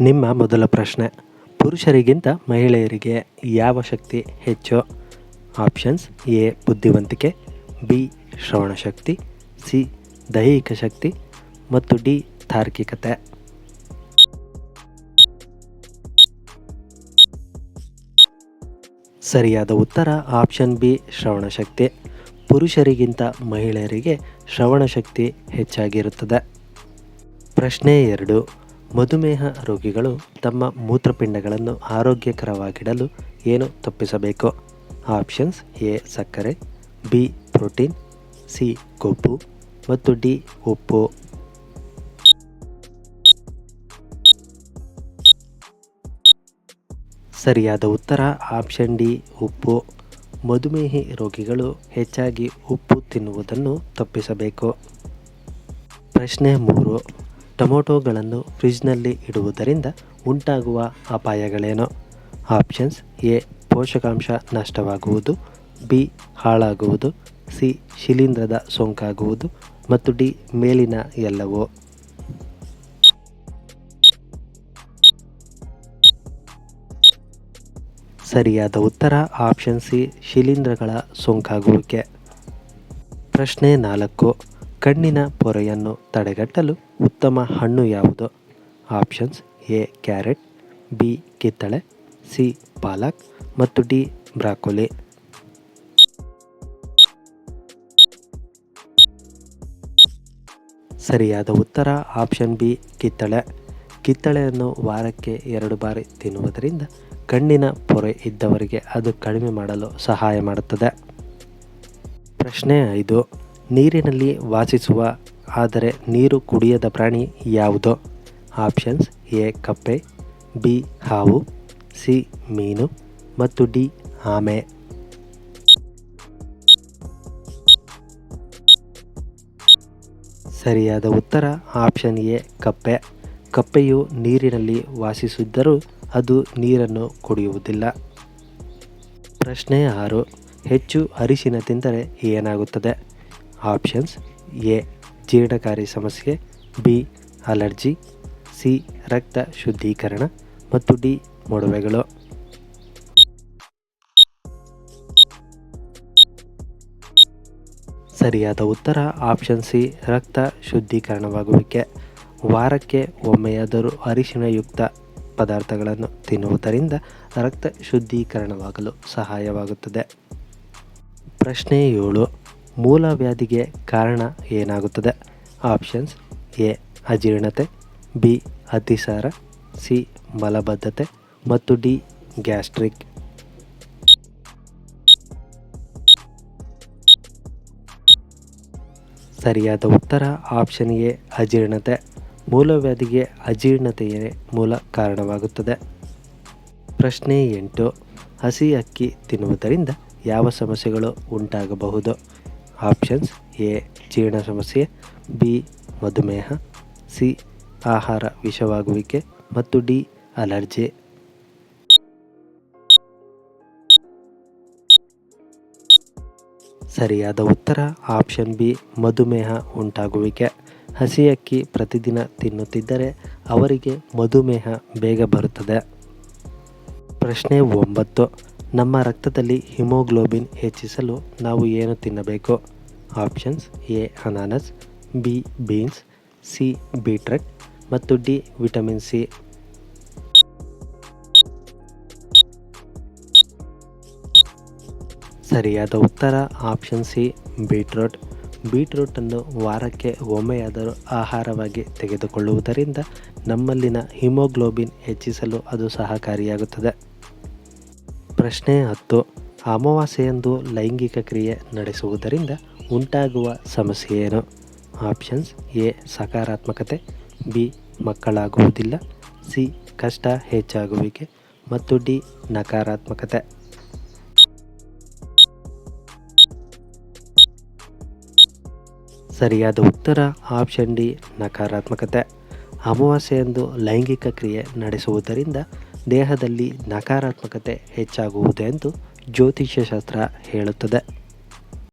ನಿಮ್ಮ ಮೊದಲ ಪ್ರಶ್ನೆ. ಪುರುಷರಿಗಿಂತ ಮಹಿಳೆಯರಿಗೆ ಯಾವ ಶಕ್ತಿ ಹೆಚ್ಚು? ಆಪ್ಷನ್ಸ್ ಎ, ಬುದ್ಧಿವಂತಿಕೆ, ಬಿ, ಶ್ರವಣಶಕ್ತಿ, ಸಿ, ದೈಹಿಕ ಶಕ್ತಿ, ಮತ್ತು ಡಿ, ತಾರ್ಕಿಕತೆ. ಸರಿಯಾದ ಉತ್ತರ, ಆಪ್ಷನ್ ಬಿ, ಶ್ರವಣಶಕ್ತಿ. ಪುರುಷರಿಗಿಂತ ಮಹಿಳೆಯರಿಗೆ ಶ್ರವಣಶಕ್ತಿ ಹೆಚ್ಚಾಗಿರುತ್ತದೆ. ಪ್ರಶ್ನೆ ಎರಡು. ಮಧುಮೇಹ ರೋಗಿಗಳು ತಮ್ಮ ಮೂತ್ರಪಿಂಡಗಳನ್ನು ಆರೋಗ್ಯಕರವಾಗಿಡಲು ಏನು ತಪ್ಪಿಸಬೇಕು? ಆಪ್ಷನ್ಸ್ ಎ, ಸಕ್ಕರೆ, ಬಿ, ಪ್ರೋಟೀನ್, ಸಿ, ಕೊಬ್ಬು ಮತ್ತು ಡಿ, ಉಪ್ಪು. ಸರಿಯಾದ ಉತ್ತರ ಆಪ್ಷನ್ ಡಿ, ಉಪ್ಪು. ಮಧುಮೇಹ ರೋಗಿಗಳು ಹೆಚ್ಚಾಗಿ ಉಪ್ಪು ತಿನ್ನುವುದನ್ನು ತಪ್ಪಿಸಬೇಕು. ಪ್ರಶ್ನೆ ಮೂರು. ಟೊಮೊಟೊಗಳನ್ನು ಫ್ರಿಜ್ನಲ್ಲಿ ಇಡುವುದರಿಂದ ಉಂಟಾಗುವ ಅಪಾಯಗಳೇನು? ಆಪ್ಷನ್ಸ್ ಎ, ಪೋಷಕಾಂಶ ನಷ್ಟವಾಗುವುದು, ಬಿ, ಹಾಳಾಗುವುದು, ಸಿ, ಶಿಲೀಂಧ್ರದ ಸೋಂಕಾಗುವುದು ಮತ್ತು ಡಿ, ಮೇಲಿನ ಎಲ್ಲವೋ. ಸರಿಯಾದ ಉತ್ತರ ಆಪ್ಷನ್ ಸಿ, ಶಿಲೀಂಧ್ರಗಳ ಸೋಂಕಾಗುವಿಕೆ. ಪ್ರಶ್ನೆ ನಾಲ್ಕು, ಕಣ್ಣಿನ ಪೊರೆಯನ್ನು ತಡೆಗಟ್ಟಲು ಉತ್ತಮ ಹಣ್ಣು ಯಾವುದು? ಆಪ್ಷನ್ಸ್ ಎ, ಕ್ಯಾರೆಟ್, ಬಿ, ಕಿತ್ತಳೆ, ಸಿ, ಪಾಲಕ್ ಮತ್ತು ಡಿ, ಬ್ರಾಕೊಲಿ. ಸರಿಯಾದ ಉತ್ತರ ಆಪ್ಷನ್ ಬಿ, ಕಿತ್ತಳೆ. ಕಿತ್ತಳೆಯನ್ನು ವಾರಕ್ಕೆ ಎರಡು ಬಾರಿ ತಿನ್ನುವುದರಿಂದ ಕಣ್ಣಿನ ಪೊರೆ ಇದ್ದವರಿಗೆ ಅದು ಕಡಿಮೆ ಮಾಡಲು ಸಹಾಯ ಮಾಡುತ್ತದೆ. ಪ್ರಶ್ನೆ ಐದು. ನೀರಿನಲ್ಲಿ ವಾಸಿಸುವ ಆದರೆ ನೀರು ಕುಡಿಯದ ಪ್ರಾಣಿ ಯಾವುದೋ? ಆಪ್ಷನ್ಸ್ ಎ, ಕಪ್ಪೆ, ಬಿ, ಹಾವು, ಸಿ, ಮೀನು ಮತ್ತು ಡಿ, ಆಮೆ. ಸರಿಯಾದ ಉತ್ತರ ಆಪ್ಷನ್ ಎ, ಕಪ್ಪೆ. ಕಪ್ಪೆಯು ನೀರಿನಲ್ಲಿ ವಾಸಿಸಿದ್ದರೂ ಅದು ನೀರನ್ನು ಕುಡಿಯುವುದಿಲ್ಲ. ಪ್ರಶ್ನೆ ಆರು. ಹೆಚ್ಚು ಅರಿಶಿನ ತಿಂದರೆ ಏನಾಗುತ್ತದೆ? ಆಪ್ಷನ್ಸ್ ಎ ಜೀರ್ಣಕಾರಿ ಸಮಸ್ಯೆ, ಬಿ, ಅಲರ್ಜಿ, ಸಿ, ರಕ್ತ ಶುದ್ಧೀಕರಣ ಮತ್ತು ಡಿ, ಮೊಡವೆಗಳು. ಸರಿಯಾದ ಉತ್ತರ, ಆಪ್ಷನ್ ಸಿ, ರಕ್ತ ಶುದ್ಧೀಕರಣವಾಗುವಿಕೆ. ವಾರಕ್ಕೆ ಒಮ್ಮೆಯಾದರೂ ಅರಿಶಿಣಯುಕ್ತ ಪದಾರ್ಥಗಳನ್ನು ತಿನ್ನುವುದರಿಂದ ರಕ್ತ ಶುದ್ಧೀಕರಣವಾಗಲು ಸಹಾಯವಾಗುತ್ತದೆ. ಪ್ರಶ್ನೆ ಏಳು. ಮೂಲವ್ಯಾಧಿಗೆ ಕಾರಣ ಏನಾಗುತ್ತದೆ? ಆಪ್ಷನ್ಸ್ ಎ, ಅಜೀರ್ಣತೆ, ಬಿ, ಅತಿಸಾರ, ಸಿ, ಮಲಬದ್ಧತೆ ಮತ್ತು ಡಿ, ಗ್ಯಾಸ್ಟ್ರಿಕ್. ಸರಿಯಾದ ಉತ್ತರ ಆಪ್ಷನ್ ಎ, ಅಜೀರ್ಣತೆ. ಮೂಲವ್ಯಾಧಿಗೆ ಅಜೀರ್ಣತೆಯೇ ಮೂಲ ಕಾರಣವಾಗುತ್ತದೆ. ಪ್ರಶ್ನೆ ಎಂಟು, ಹಸಿ ಅಕ್ಕಿ ತಿನ್ನುವುದರಿಂದ ಯಾವ ಸಮಸ್ಯೆಗಳು ಉಂಟಾಗಬಹುದು? ಆಪ್ಷನ್ಸ್ ಎ, ಜೀರ್ಣ ಸಮಸ್ಯೆ, ಬಿ, ಮಧುಮೇಹ, ಸಿ, ಆಹಾರ ವಿಷವಾಗುವಿಕೆ ಮತ್ತು ಡಿ, ಅಲರ್ಜಿ. ಸರಿಯಾದ ಉತ್ತರ, ಆಪ್ಷನ್ ಬಿ, ಮಧುಮೇಹ ಉಂಟಾಗುವಿಕೆ. ಹಸಿ ಅಕ್ಕಿ ಪ್ರತಿದಿನ ತಿನ್ನುತ್ತಿದ್ದರೆ ಅವರಿಗೆ ಮಧುಮೇಹ ಬೇಗ ಬರುತ್ತದೆ. ಪ್ರಶ್ನೆ ಒಂಬತ್ತು. ನಮ್ಮ ರಕ್ತದಲ್ಲಿ ಹಿಮೋಗ್ಲೋಬಿನ್ ಹೆಚ್ಚಿಸಲು ನಾವು ಏನು ತಿನ್ನಬೇಕು? ಆಪ್ಷನ್ಸ್ ಎ, ಅನಾನಸ್, ಬಿ, ಬೀನ್ಸ್, ಸಿ, ಬೀಟ್ರಟ್ ಮತ್ತು ಡಿ, ವಿಟಮಿನ್ ಸಿ. ಸರಿಯಾದ ಉತ್ತರ ಆಪ್ಷನ್ ಸಿ, ಬೀಟ್ರೂಟ್. ಬೀಟ್ರೂಟನ್ನು ವಾರಕ್ಕೆ ಒಮ್ಮೆಯಾದರೂ ಆಹಾರವಾಗಿ ತೆಗೆದುಕೊಳ್ಳುವುದರಿಂದ ನಮ್ಮಲ್ಲಿನ ಹಿಮೋಗ್ಲೋಬಿನ್ ಹೆಚ್ಚಿಸಲು ಅದು ಸಹಕಾರಿಯಾಗುತ್ತದೆ. ಪ್ರಶ್ನೆ ಹತ್ತು. ಅಮಾವಾಸ್ಯೆಯಂದು ಲೈಂಗಿಕ ಕ್ರಿಯೆ ನಡೆಸುವುದರಿಂದ ಉಂಟಾಗುವ ಸಮಸ್ಯೆ ಏನು? ಆಪ್ಷನ್ಸ್ ಎ, ಸಕಾರಾತ್ಮಕತೆ, ಬಿ, ಮಕ್ಕಳಾಗುವುದಿಲ್ಲ, ಸಿ, ಕಷ್ಟ ಹೆಚ್ಚಾಗುವಿಕೆ ಮತ್ತು ಡಿ, ನಕಾರಾತ್ಮಕತೆ. ಸರಿಯಾದ ಉತ್ತರ ಆಪ್ಷನ್ ಡಿ, ನಕಾರಾತ್ಮಕತೆ. ಅಮಾವಾಸ್ಯೆಯಂದು ಲೈಂಗಿಕ ಕ್ರಿಯೆ ನಡೆಸುವುದರಿಂದ ದೇಹದಲ್ಲಿ ನಕಾರಾತ್ಮಕತೆ ಹೆಚ್ಚಾಗುವುದೆಂದು ಜ್ಯೋತಿಷ್ಯಶಾಸ್ತ್ರ ಹೇಳುತ್ತದೆ.